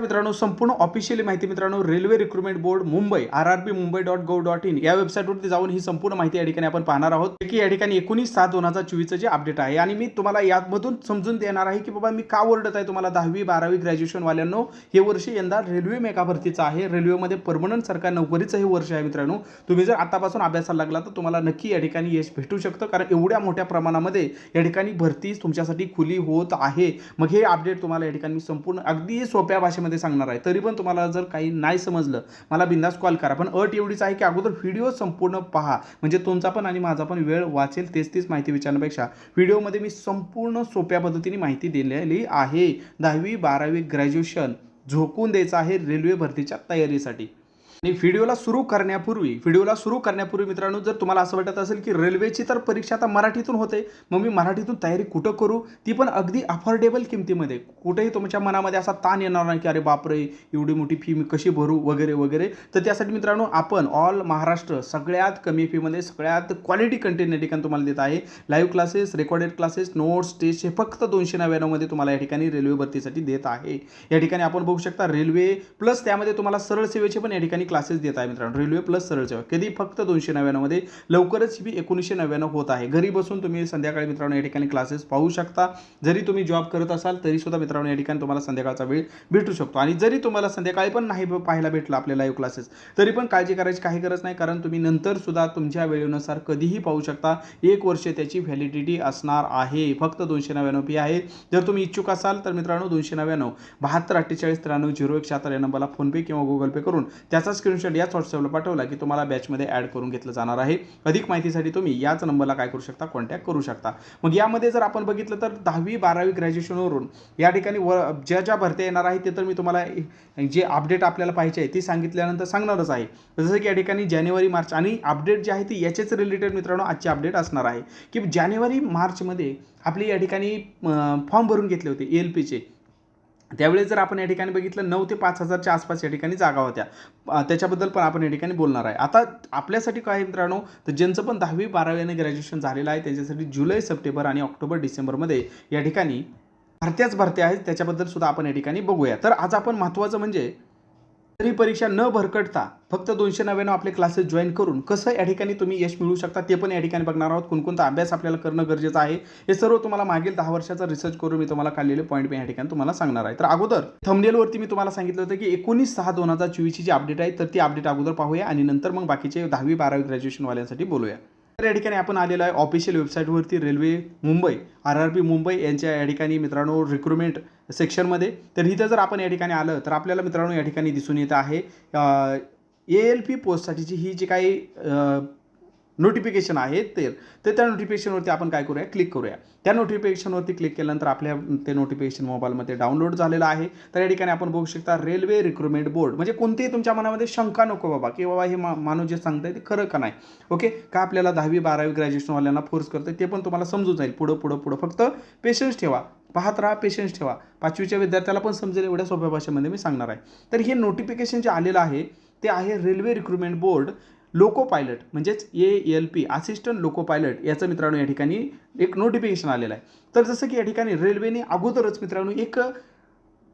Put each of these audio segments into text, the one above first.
मित्रांनो संपूर्ण ऑफिशियली माहिती मित्रांनो railway recruitment board Mumbai R R B Mumbai dot gov dot in या वेबसाईटवरती जाऊन ही संपूर्ण माहिती या ठिकाणी आपण पाहणार आहोत. की या ठिकाणी एकोणीस सात दोन हजार चोवीसचं जे अपडेट आहे आणि मी तुम्हाला यामधून समजून देणार आहे की बाबा मी का ओरडत आहे तुम्हाला दहावी बारावी ग्रॅज्युएशन वाल्यांनो हे वर्ष यंदा रेल्वे मेगा भरतीचं आहे. रेल्वेमध्ये परमनंट सरकार नोकरीचं हे वर्ष आहे मित्रांनो. तुम्ही जर आतापासून अभ्यासाला लागला तर तुम्हाला नक्की या ठिकाणी यश भेटू शकतं. कारण एवढ्या मोठ्या प्रमाणामध्ये या ठिकाणी भरती तुमच्यासाठी खुली होत आहे. मग हे अपडेट तुम्हाला या ठिकाणी संपूर्ण अगदी सोप्या भाषेमध्ये सांगणार आहे. तरी पण तुम्हाला जर काही नाही समजलं मला बिंदास कॉल करा. पण अट एवढीच आहे की अगोदर व्हिडिओ संपूर्ण पहा. म्हणजे तुमचा पण आणि माझा पण वेळ वाचेल तेच तीच माहिती विचारण्यापेक्षा. व्हिडिओमध्ये मी संपूर्ण सोप्या पद्धतीने माहिती दिलेली आहे. दहावी बारावी ग्रॅज्युएशन झोकून द्यायचं आहे रेल्वे भरतीच्या तयारीसाठी. आणि व्हिडिओला सुरू करण्यापूर्वी व्हिडिओला सुरू करण्यापूर्वी मित्रांनो जर तुम्हाला असं वाटत असेल की रेल्वेची तर परीक्षा आता मराठीतून होते मग मी मराठीतून तयारी कुठं करू? ती पण अगदी अफोर्डेबल किमतीमध्ये. कुठेही तुमच्या मनामध्ये असा ताण येणार नाही की अरे बापरे एवढी मोठी फी मी कशी भरू? वगैरे वगैरे. तर त्यासाठी मित्रांनो आपण ऑल महाराष्ट्र सगळ्यात कमी फीमध्ये सगळ्यात क्वालिटी कंटेंट या ठिकाणी तुम्हाला देत आहे. Live classes recorded classes notes test हे फक्त दोनशे नव्याण्णवमध्ये तुम्हाला या ठिकाणी रेल्वे भरतीसाठी देत आहे. या ठिकाणी आपण बघू शकता रेल्वे प्लस त्यामध्ये तुम्हाला सरळ सेवेचे पण या ठिकाणी क्लासेस देत आहे मित्रांनो. रेल्वे प्लस सरळ सेवा. कधी फक्त दोनशे नव्याण्णवमध्ये लवकरच ही एकोणीसशे नव्याण्णव होत आहे. घरी बसून तुम्ही संध्याकाळी मित्रांनो या ठिकाणी क्लासेस पाहू शकता. जरी तुम्ही जॉब करत असाल तरी सुद्धा मित्रांनो या ठिकाणी तुम्हाला संध्याकाळचा वेळ भेटू शकतो. आणि जरी तुम्हाला संध्याकाळी पण नाही पाहायला भेटलं आपल्याला लाईव्ह क्लासेस तरी पण काळजी करायची काही गरज नाही. कारण तुम्ही नंतर सुद्धा तुमच्या वेळेनुसार कधीही पाहू शकता. एक वर्ष त्याची व्हॅलिडिटी असणार आहे. फक्त दोनशे नव्याण्णव फी आहे. जर तुम्ही इच्छुक असाल तर मित्रांनो दोनशे नव्याण्णव बहात्तर अठ्ठेचाळीस त्र्याण्णव झिरो एक शहात्तर या नंबरला फोनपे किंवा गुगल पे करून त्याचा स्क्रीनशॉट याच व्हॉट्सअपला पाठवला की तुम्हाला बॅचमध्ये ॲड करून घेतलं जाणार आहे. अधिक माहितीसाठी तुम्ही याच नंबरला काय करू शकता? कॉन्टॅक्ट करू शकता. मग यामध्ये जर आपण बघितलं तर दहावी बारावी ग्रॅज्युएशनवरून या ठिकाणी व ज्या ज्या भरत्या येणार आहे ते तर मी तुम्हाला जे अपडेट आपल्याला पाहिजे आहे ती सांगितल्यानंतर सांगणारच आहे. जसं की या ठिकाणी जानेवारी मार्च आणि अपडेट जे आहे ती याचेच रिलेटेड मित्रांनो आजचे अपडेट असणार आहे. की जानेवारी मार्चमध्ये आपली या ठिकाणी फॉर्म भरून घेतले होते एल पीचे त्यावेळेस जर आपण या ठिकाणी बघितलं नऊ ते पाच हजारच्या आसपास या ठिकाणी जागा होत्या. त्याच्याबद्दल पण आपण या ठिकाणी बोलणार आहे. आता आपल्यासाठी काय मित्रांनो तर ज्यांचं पण दहावी बारावी आणि ग्रॅज्युएशन झालेलं आहे त्यांच्यासाठी जुलै सप्टेंबर आणि ऑक्टोबर डिसेंबरमध्ये या ठिकाणी भरत्याच भरत्या आहेत. त्याच्याबद्दल सुद्धा आपण या ठिकाणी बघूया. तर आज आपण महत्त्वाचं म्हणजे तरी परीक्षा न भरकटता फक्त दोनशे नव्याण्णव आपले क्लासेस जॉईन करून कसं या ठिकाणी तुम्ही यश मिळवू शकता ते पण या ठिकाणी बघणार आहोत. कोणकोणता अभ्यास आपल्याला करणं गरजेचं आहे हे सर्व तुम्हाला मागील दहा वर्षाचा रिसर्च करून मी तुम्हाला काढलेले पॉईंट मी या ठिकाणी तुम्हाला सांगणार आहे. तर अगोदर थंबनेलवरती मी तुम्हाला सांगितलं होतं की एकोणीस सहा दोन हजार चोवीसची जी अपडेट आहे तर ती अपडेट अगोदर पाहूया आणि नंतर मग बाकीचे दहावी बारावी ग्रॅज्युएशनवाल्यांसाठी बोलूया. तर या ठिकाणी आपण आलेलो आहे. Official वेबसाईटवरती railway Mumbai R R P Mumbai यांच्या या ठिकाणी मित्रांनो रिक्रुटमेंट सेक्शनमध्ये तर इथं जर आपण या ठिकाणी आलं तर आपल्याला मित्रांनो या ठिकाणी दिसून येत आहे ए एल पी पोस्टसाठीची ही जी काही नोटिफिकेशन आहे ते. तर त्या नोटिफिकेशनवरती आपण काय करूया? क्लिक करूया. त्या नोटिफिकेशनवरती क्लिक केल्यानंतर आपल्या ते नोटिफिकेशन मोबाईलमध्ये डाउनलोड झालेलं आहे. तर या ठिकाणी आपण बघू शकता रेल्वे रिक्रुटमेंट बोर्ड म्हणजे कोणतीही तुमच्या मनामध्ये शंका नको बाबा की बाबा हे मा माणूस जे सांगताय ते खरं का नाही? ओके का आपल्याला दहावी बारावी ग्रॅज्युएशनवाल्यांना फोर्स करतं ते पण तुम्हाला समजून जाईल. पुढं पुढं पुढं फक्त पेशन्स ठेवा. पाहत राहा पेशन्स ठेवा. पाचवीच्या विद्यार्थ्याला पण समजेल एवढ्या सोप्या भाषेमध्ये मी सांगणार आहे. तर हे नोटिफिकेशन जे आलेलं आहे ते आहे railway recruitment board loco pilot म्हणजेच A L P assistant loco pilot याचं मित्रांनो या ठिकाणी एक नोटिफिकेशन आलेलं आहे. तर जसं की या ठिकाणी रेल्वेने अगोदरच मित्रांनो एक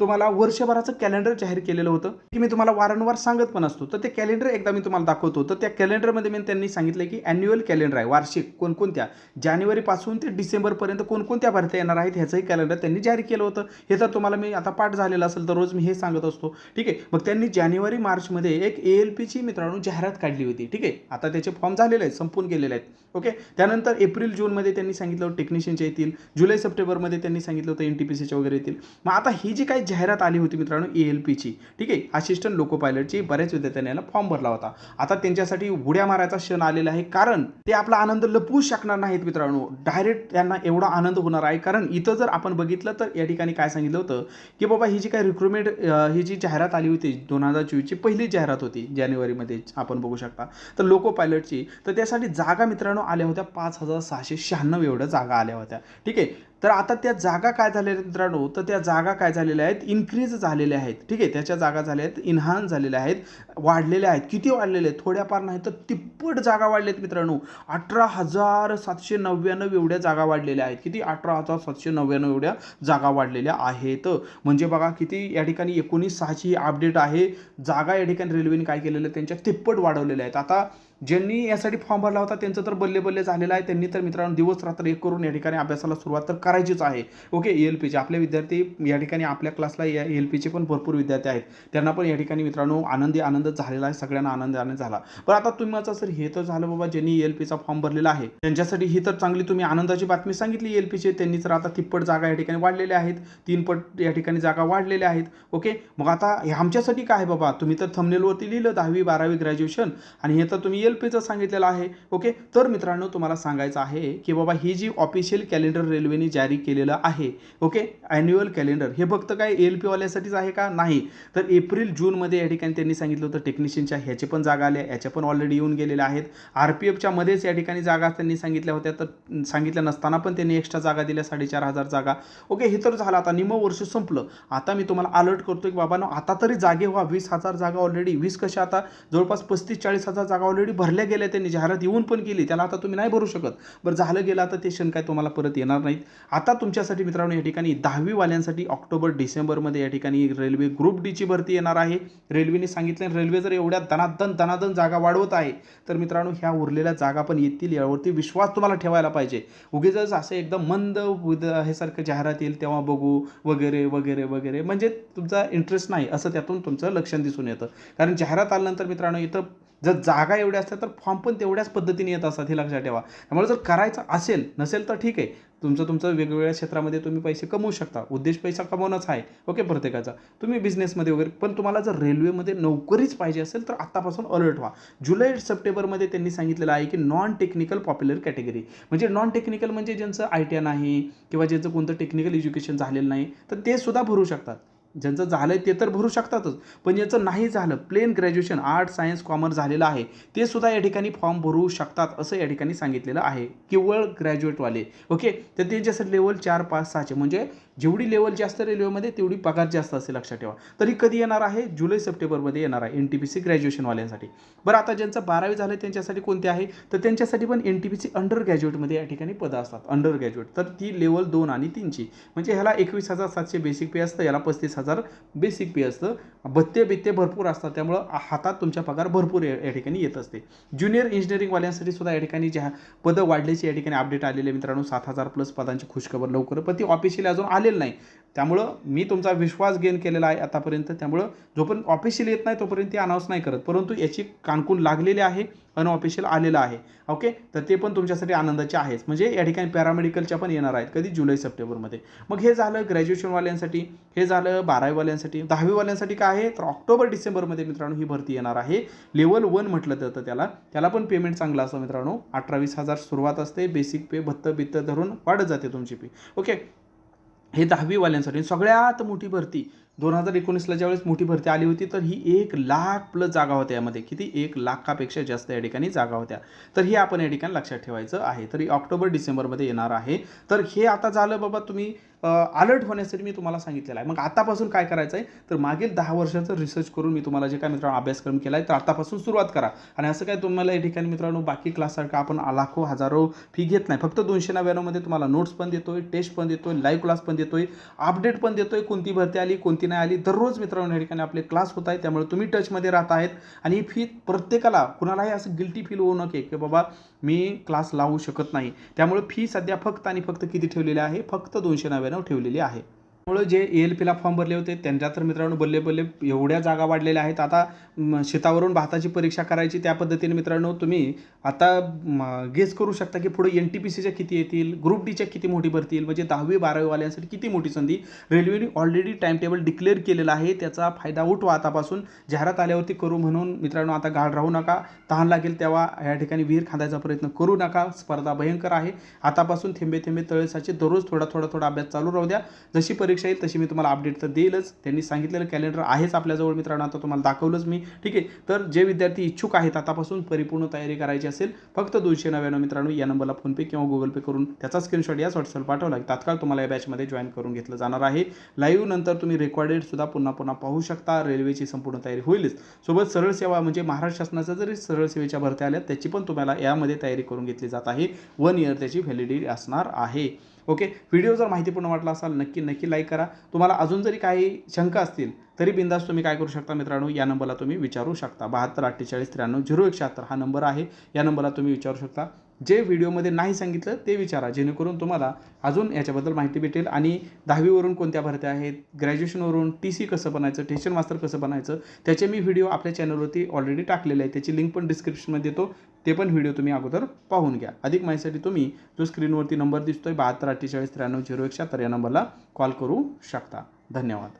तुम्हाला वर्षभराचं कॅलेंडर जाहीर केलेलं होतं की मी तुम्हाला वारंवार सांगत पण असतो. तर ते कॅलेंडर एकदा मी तुम्हाला दाखवतो. तर त्या कॅलेंडरमध्ये मी त्यांनी सांगितलं की ॲन्युअल कॅलेंडर आहे वार्षिक कोणकोणत्या? जानेवारीपासून ते डिसेंबरपर्यंत कोणकोणत्या भरत्या येणार आहेत ह्याचंही कॅलेंडर त्यांनी जाहीर केलं होतं. हे तर तुम्हाला मी आता पाठ झालेलं असेल तर रोज मी हे सांगत असतो. ठीक आहे? मग त्यांनी जानेवारी मार्चमध्ये एक ए एल पीची मित्रांनो जाहिरात काढली होती. ठीक आहे? आता त्याचे फॉर्म झालेले आहेत संपून गेलेले आहेत. ओके? त्यानंतर एप्रिल जूनमध्ये त्यांनी सांगितलं होतं टेक्निशियनचे येतील. जुलै सप्टेंबरमध्ये त्यांनी सांगितलं होतं एन टी पी सीचे वगैरे येतील. मग आता ही जी काही जाहिरात आली होती मित्रांनो ए एल पीची ठीक आहे? असिस्टंट लोको पायलटची बऱ्याच विद्यार्थ्यांनी याला फॉर्म भरला होता. आता त्यांच्यासाठी उड्या मारायचा क्षण आलेला आहे कारण ते आपला आनंद लपवू शकणार नाहीत मित्रांनो. डायरेक्ट त्यांना एवढा आनंद होणार आहे. कारण इथं जर आपण बघितलं तर या ठिकाणी काय सांगितलं होतं की बाबा ही जी काही रिक्रुटमेंट ही जी जाहिरात आली होती दोन हजार चोवीसची पहिली जाहिरात होती जानेवारीमध्ये आपण बघू शकता. तर लोको पायलटची तर त्यासाठी जागा मित्रांनो आल्या होत्या पाच हजार सहाशे शहाण्णव एवढ्या जागा आल्या होत्या. ठीक आहे? तर आता त्या जागा काय झालेल्या आहेत मित्रांनो? तर त्या जागा काय झालेल्या आहेत? इन्क्रीज झालेल्या आहेत. ठीक आहे? त्याच्या जागा झाल्या आहेत इन्हान झालेल्या आहेत वाढलेल्या आहेत. किती वाढलेले आहेत? थोड्याफार नाही तर तिप्पट जागा वाढल्या आहेत मित्रांनो. अठरा हजार सातशे नव्याण्णव एवढ्या जागा वाढलेल्या आहेत. किती? अठरा हजार सातशे नव्याण्णव एवढ्या जागा वाढलेल्या आहेत. म्हणजे बघा किती या ठिकाणी एकोणीस सहाची अपडेट आहे. जागा या ठिकाणी रेल्वेने काय केलेलं आहे? त्यांच्या तिप्पट वाढवलेल्या आहेत. आता ज्यांनी यासाठी फॉर्म भरला होता त्यांचं तर बल्ले बल्ले झालेलं आहे. त्यांनी तर मित्रांनो दिवस रात्र एक करून या ठिकाणी अभ्यासाला सुरुवात तर करायचीच आहे. ओके एल पीचे आपले विद्यार्थी या ठिकाणी आपल्या क्लासला या एल पीचे पण भरपूर विद्यार्थी आहेत. त्यांना पण या ठिकाणी मित्रांनो आनंदी आनंद झालेला आहे. सगळ्यांना आनंद आनंद झाला. पण आता तुम्हाला सर हे तर झालं बाबा ज्यांनी एल पीचा फॉर्म भरलेला आहे. त्यांच्यासाठी ही तर चांगली तुम्ही आनंदाची बातमी सांगितली एल पीचे त्यांनी तर आता तिप्पट जागा या ठिकाणी वाढलेल्या आहेत. तीन पट या ठिकाणी जागा वाढलेल्या आहेत. ओके मग आता हे आमच्यासाठी काय बाबा? तुम्ही तर थमनेलवरती लिहिलं दहावी बारावी ग्रॅज्युएशन आणि हे तर तुम्ही एल पीचं सांगितलेलं आहे. ओके तर मित्रांनो तुम्हाला सांगायचं आहे की बाबा ही जी ऑफिशियल कॅलेंडर रेल्वेने जारी केलेलं आहे ओके ॲन्युअल कॅलेंडर हे फक्त काय एल पीवाल्यासाठीच आहे का? नाही. तर एप्रिल जूनमध्ये या ठिकाणी त्यांनी सांगितलं होतं टेक्निशियनच्या ह्याचे पण जागा आल्या याच्या पण ऑलरेडी येऊन गेलेल्या आहेत. आर पी एफच्या मध्येच या ठिकाणी जागा त्यांनी सांगितल्या होत्या तर सांगितल्या नसताना पण त्यांनी एक्स्ट्रा जागा दिल्या साडेचार हजार जागा. ओके हे तर झालं. आता निम वर्ष संपलं. आता मी तुम्हाला अलर्ट करतो की बाबांनो आता तरी जागे व्हा. वीस हजार जागा ऑलरेडी वीस कशा आता? जवळपास पस्तीस चाळीस हजार जागा ऑलरेडी भरल्या गेल्या त्यांनी जाहिरात येऊन पण केली त्याला आता तुम्ही नाही भरू शकत. बरं झालं गेलं आता ते क्षण काय तुम्हाला परत येणार नाहीत. आता तुमच्यासाठी मित्रांनो या ठिकाणी दहावीवाल्यांसाठी ऑक्टोबर डिसेंबरमध्ये या ठिकाणी रेल्वे ग्रुप डीची भरती येणार आहे. रेल्वेने सांगितलं रेल्वे जर एवढ्या दनादन दनादन जागा वाढवत आहे तर मित्रांनो ह्या उरलेल्या जागा पण येतील. यावरती विश्वास तुम्हाला ठेवायला पाहिजे. उगीच असं एकदम मंद उद हे सारखं जाहिरात येईल तेव्हा बघू वगैरे वगैरे वगैरे. म्हणजे तुमचा इंटरेस्ट नाही असं त्यातून तुमचं लक्षण दिसून येतं. कारण जाहिरात आल्यानंतर मित्रांनो इथं जर जागा एवढ्या असल्या तर फॉर्म पण तेवढ्याच पद्धतीने येत असतात हे लक्षात ठेवा. त्यामुळे जर करायचं असेल नसेल तर ठीक आहे. तुमचं तुमचं वेगवेगळ्या क्षेत्रामध्ये तुम्ही पैसे कमवू शकता. उद्देश पैसा कमवणंच आहे ओके प्रत्येकाचा. तुम्ही बिझनेसमध्ये वगैरे पण तुम्हाला जर रेल्वेमध्ये नोकरीच पाहिजे असेल तर आत्तापासून अलर्ट व्हा. जुलै सप्टेंबरमध्ये त्यांनी सांगितलेलं आहे की नॉन टेक्निकल पॉप्युलर कॅटेगरी म्हणजे नॉन टेक्निकल म्हणजे ज्यांचं आय टी आय नाही किंवा ज्यांचं कोणतं टेक्निकल एज्युकेशन झालेलं नाही तर ते सुद्धा भरू शकतात. ज्यांचं झालं आहे ते तर भरू शकतातच. पण ज्यांचं नाही झालं. Plain graduation art science commerce झालेलं आहे. ते सुद्धा या ठिकाणी फॉर्म भरू शकतात असं या ठिकाणी सांगितलेलं आहे. केवळ ग्रॅज्युएटवाले ओके तर त्यांच्यासाठी लेवल चार पाच सहाचे. म्हणजे जेवढी लेवल जास्त रेल्वेमध्ये तेवढी पगार जास्त असेल लक्षात ठेवा. तरी कधी येणार आहे? जुलै सप्टेंबरमध्ये येणार आहे एन टी पी सी ग्रॅज्युएशनवाल्यांसाठी बरं आता ज्यांचं बारावी झालं त्यांच्यासाठी कोणते आहे? तर त्यांच्यासाठी पण N T P C under ग्रॅज्युएटमध्ये या ठिकाणी पदं असतात. अंडर ग्रॅज्युएट तर ती लेवल दोन आणि तीनची. म्हणजे ह्याला एकवीस हजार सातशे बेसिक पे असतं याला पस्तीस हजार बेसिक पे असतं. भत्ते बित्ते भरपूर असतात त्यामुळं हातात तुमच्या पगार भरपूर या ठिकाणी येत असते. ज्युनियर इंजिनिअरिंगवाल्यांसाठी सुद्धा या ठिकाणी ज्या पदं वाढल्याची या ठिकाणी अपडेट आलेले मित्रांनो सात हजार प्लस पदांची खुशखबर लवकर. पण ती ऑफिशियली अजून झालेलं नाही. त्यामुळं मी तुमचा विश्वास गेन केलेला आहे आतापर्यंत. त्यामुळं जोपर्यंत ऑफिशियल येत नाही तोपर्यंत ते अनाऊन्स नाही करत. परंतु याची कानकून लागलेली आहे अनऑफिशियल आलेलं आहे. ओके तर ते पण तुमच्यासाठी आनंदाचे आहेच. म्हणजे या ठिकाणी पॅरामेडिकलच्या पण येणार आहेत कधी? जुलै सप्टेंबरमध्ये. मग हे झालं ग्रॅज्युएशनवाल्यांसाठी हे झालं बारावीवाल्यांसाठी. दहावीवाल्यांसाठी काय आहे? तर ऑक्टोबर डिसेंबरमध्ये मित्रांनो ही भरती येणार आहे. लेवल वन म्हटलं जातं त्याला. त्याला पण पेमेंट चांगलं असतं मित्रांनो. अठरावीस हजार सुरुवात असते. बेसिक पे भत्त बित्त धरून वाढत जाते तुमची फी ओके हे दहावीवाल्यांसाठी सगळ्यात मोठी भरती दोन हजार एकोणीसला ज्यावेळेस मोठी भरती आली होती तर ही एक लाख प्लस जागा होत्या यामध्ये. किती? एक लाखापेक्षा जास्त या ठिकाणी जागा होत्या. तर हे आपण या ठिकाणी लक्षात ठेवायचं आहे. तरी ऑक्टोबर डिसेंबरमध्ये येणार आहे. तर हे आता झालं बाबा तुम्ही अलर्ट होण्यासाठी मी तुम्हाला सांगितलेलं आहे. मग आतापासून काय करायचं आहे तर मागील दहा वर्षाचं रिसर्च करून मी तुम्हाला जे काय मित्रांनो अभ्यासक्रम केला आहे तर आतापासून सुरुवात करा. आणि असं काय तुम्हाला या ठिकाणी मित्रांनो बाकी क्लाससारखं आपण लाखो हजारो फी घेत नाही. फक्त दोनशे नव्याण्णवमध्ये तुम्हाला नोट्स पण देतोय टेस्ट पण देतोय लाईव्ह क्लास पण देतोय अपडेट पण देतोय कोणती भरती आली कोणती नाही आली. दररोज मित्रांनो या ठिकाणी आपले क्लास होत आहेत त्यामुळे तुम्ही टचमध्ये राहत आहेत. आणि ही फी प्रत्येकाला कुणालाही असं गिल्टी फील होऊ नये की बाबा मी क्लास लावू शकत नाही. त्यामुळे फी सध्या फक्त आणि फक्त किती ठेवलेली आहे? फक्त दोनशे नव्याण्णव. ठेवलेली आहे. त्यामुळे जे ए एल पीला फॉर्म भरले होते त्यांच्या तर मित्रांनो बल्ले बल्ले एवढ्या जागा वाढलेल्या आहेत. आता शेतावरून भाताची परीक्षा करायची त्या पद्धतीने मित्रांनो तुम्ही आता गेस करू शकता की पुढे एन टी पी सीच्या किती येतील ग्रुप डीच्या किती मोठी भरतील म्हणजे दहावी बारावीवाल्यांसाठी किती मोठी संधी रेल्वेने ऑलरेडी टाइम टेबल डिक्लेअर केलेला आहे. त्याचा फायदा उठवा आतापासून. जाहिरात आल्यावरती करू म्हणून मित्रांनो आता गाळ राहू नका. तहान लागेल तेव्हा या ठिकाणी विहीर खांदायचा प्रयत्न करू नका. स्पर्धा भयंकर आहे. आतापासून थेंबे थेंबे तळेसाचे दररोज थोडा थोडा थोडा अभ्यास चालू राहू द्या. जशी परीक्षा परीक्षा येईल तशी मी तुम्हाला अपडेट तर देईलच. त्यांनी सांगितलेलं कॅलेंडर आहेच आपल्याजवळ मित्रांनो आता तुम्हाला दाखवलंच मी. ठीक आहे? तर जे विद्यार्थी इच्छुक आहेत आतापासून परिपूर्ण तयारी करायची असेल फक्त दोनशे नव्याण्णव मित्रांनो या नंबरला फोनपे किंवा गुगल पे करून त्याचा स्क्रीनशॉट याच व्हॉट्सअप पाठवला. की तात्काळ तुम्हाला या बॅचमध्ये जॉईन करून घेतलं जाणार आहे. लाईव्ह नंतर तुम्ही रेकॉर्डेड सुद्धा पुन्हा पुन्हा पाहू शकता. रेल्वेची संपूर्ण तयारी होईलच. सोबत सरळ सेवा म्हणजे महाराष्ट्र शासनाच्या जरी सरळ सेवेच्या भरत्या आल्या त्याची पण तुम्हाला यामध्ये तयारी करून घेतली जात आहे. वन इयर त्याची व्हॅलिडिटी असणार आहे. ओके? व्हिडिओ जर माहितीपूर्ण वाटला असाल नक्की नक्की लाईक करा. तुम्हाला अजून जरी काही शंका असतील तरी बिंदास तुम्ही काय करू शकता मित्रांनो? या नंबरला तुम्ही विचारू शकता. बहात्तर अठ्ठेचाळीस त्र्याण्णव झिरो एक शहात्तर हा नंबर आहे. या नंबरला तुम्ही विचारू शकता. जे व्हिडिओमध्ये नाही सांगितलं ते विचारा जेणेकरून तुम्हाला अजून याच्याबद्दल माहिती भेटेल. आणि दहावीवरून कोणत्या भरत्या आहेत ग्रॅज्युएशनवरून टी सी कसं बनायचं टेशन मास्टर कसं बनायचं त्याचे मी व्हिडिओ आपल्या चॅनलवरती ऑलरेडी टाकलेले आहे त्याची लिंक पण डिस्क्रिप्शनमध्ये देतो ते पण व्हिडिओ तुम्ही अगोदर पाहून घ्या. अधिक माहितीसाठी तुम्ही जो स्क्रीनवरती नंबर दिसतो आहे बहात्तर अठ्ठेचाळीस त्र्याण्णव झिरो एक शहात्तर या नंबरला कॉल करू शकता. धन्यवाद.